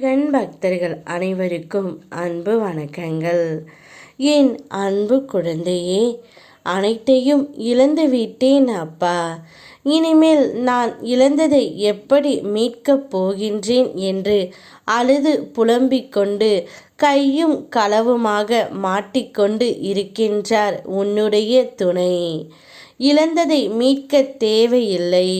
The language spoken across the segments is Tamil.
கண் பக்தர்கள் அனைவருக்கும் அன்பு வணக்கங்கள். என் அன்பு குழந்தையே அனைத்தையும் இழந்து விட்டேன் அப்பா. இனிமேல் நான் இழந்ததை எப்படி மீட்கப் போகின்றேன் என்று அழுது புலம்பிக் கொண்டு கையும் களவுமாக மாட்டிக்கொண்டு இருக்கின்றார் உன்னுடைய துணை. இழந்ததை மீட்க தேவையில்லை.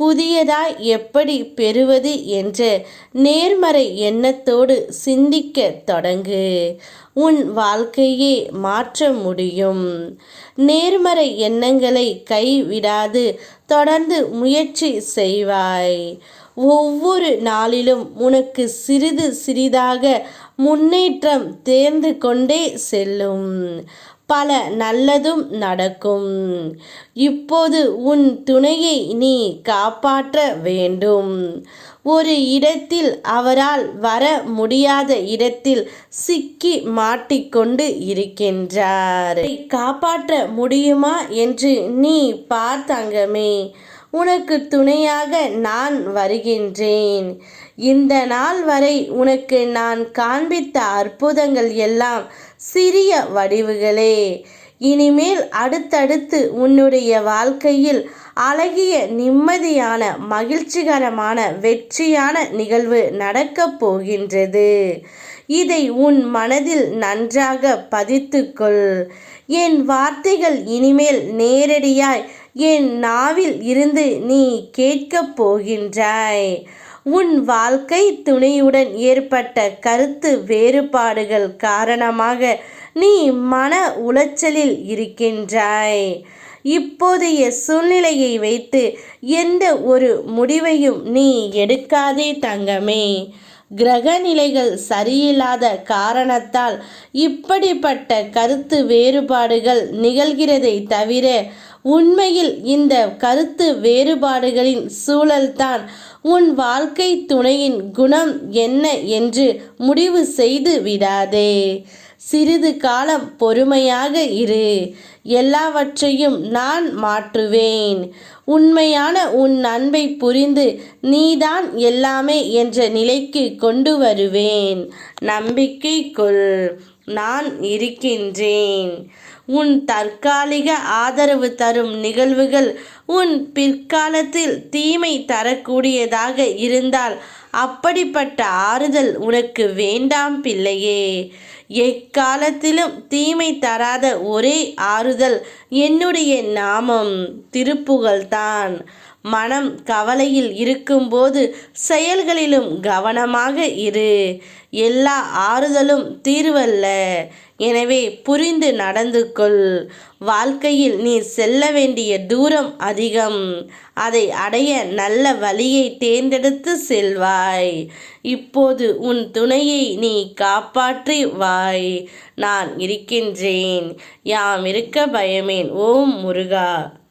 புதியதாய் எப்படி பெறுவது என்ற நேர்மறை எண்ணத்தோடு சிந்திக்க தொடங்கு. உன் வாழ்க்கையே மாற்ற முடியும். நேர்மறை எண்ணங்களை கைவிடாது தொடர்ந்து முயற்சி செய்வாய். ஒவ்வொரு நாளிலும் உனக்கு சிறிது சிறிதாக முன்னேற்றம் தேர்ந்து கொண்டே செல்லும். பல நல்லதும் நடக்கும். இப்போது உன் துணையை நீ காப்பாற்ற வேண்டும். ஒரு இடத்தில் அவரால் வர முடியாத இடத்தில் சிக்கி மாட்டிக்கொண்டு இருக்கின்றார். காப்பாற்ற முடியுமா என்று நீ பார்த்தங்கமே. உனக்கு துணையாக நான் வருகின்றேன். இந்த நாள் வரை உனக்கு நான் காண்பித்த அற்புதங்கள் எல்லாம் சிறிய வடிவுகளே. இனிமேல் அடுத்தடுத்து உன்னுடைய வாழ்க்கையில் அழகிய நிம்மதியான மகிழ்ச்சிகரமான வெற்றியான நிகழ்வு நடக்கப் போகின்றது. இதை உன் மனதில் நன்றாக பதித்துக்கொள். என் வார்த்தைகள் இனிமேல் நேரடியாய் என் நாவில் இருந்து நீ கேட்கப் போகின்றாய். உன் வாழ்க்கை துணையுடன் ஏற்பட்ட கருத்து வேறுபாடுகள் காரணமாக நீ மன உளைச்சலில் இருக்கின்றாய். இப்போதைய சூழ்நிலையை வைத்து எந்த ஒரு முடிவையும் நீ எடுக்காதே தங்கமே. கிரக நிலைகள் சரியில்லாத காரணத்தால் இப்படிப்பட்ட கருத்து வேறுபாடுகள் நிகழ்கிறதை தவிர உண்மையில் இந்த கருத்து வேறுபாடுகளின் சூழல்தான் உன் வாழ்க்கை துணையின் குணம் என்ன என்று முடிவு செய்து விடாதே. சிறிது காலம் பொறுமையாக இரு. எல்லாவற்றையும் நான் மாற்றுவேன். உண்மையான உன் அன்பை புரிந்து நீதான் எல்லாமே என்ற நிலைக்கு கொண்டு வருவேன். நம்பிக்கை கொள் நான் இருக்கின்றேன். உன் தற்காலிக ஆதரவு தரும் நிகழ்வுகள் உன் பிற்காலத்தில் தீமை தரக்கூடியதாக இருந்தால் அப்படிப்பட்ட ஆறுதல் உனக்கு வேண்டாம் பிள்ளையே. எக்காலத்திலும் தீமை தராத ஒரே ஆறு ஆறுதல் என்னுடைய நாமம் திருப்புகழ்தான் மனம் கவலையில் இருக்கும்போது செயல்களிலும் கவனமாக இரு. எல்லா ஆறுதலும் தீர்வல்ல. எனவே புரிந்து நடந்து கொள். வாழ்க்கையில் நீ செல்ல வேண்டிய தூரம் அதிகம். அதை அடைய நல்ல வழியை தேர்ந்தெடுத்து செல்வாய். இப்போது உன் துணையை நீ காப்பாற்றி வாய் நான் இருக்கின்றேன். யாம் இருக்க பயமேன். ஓம் முருகா.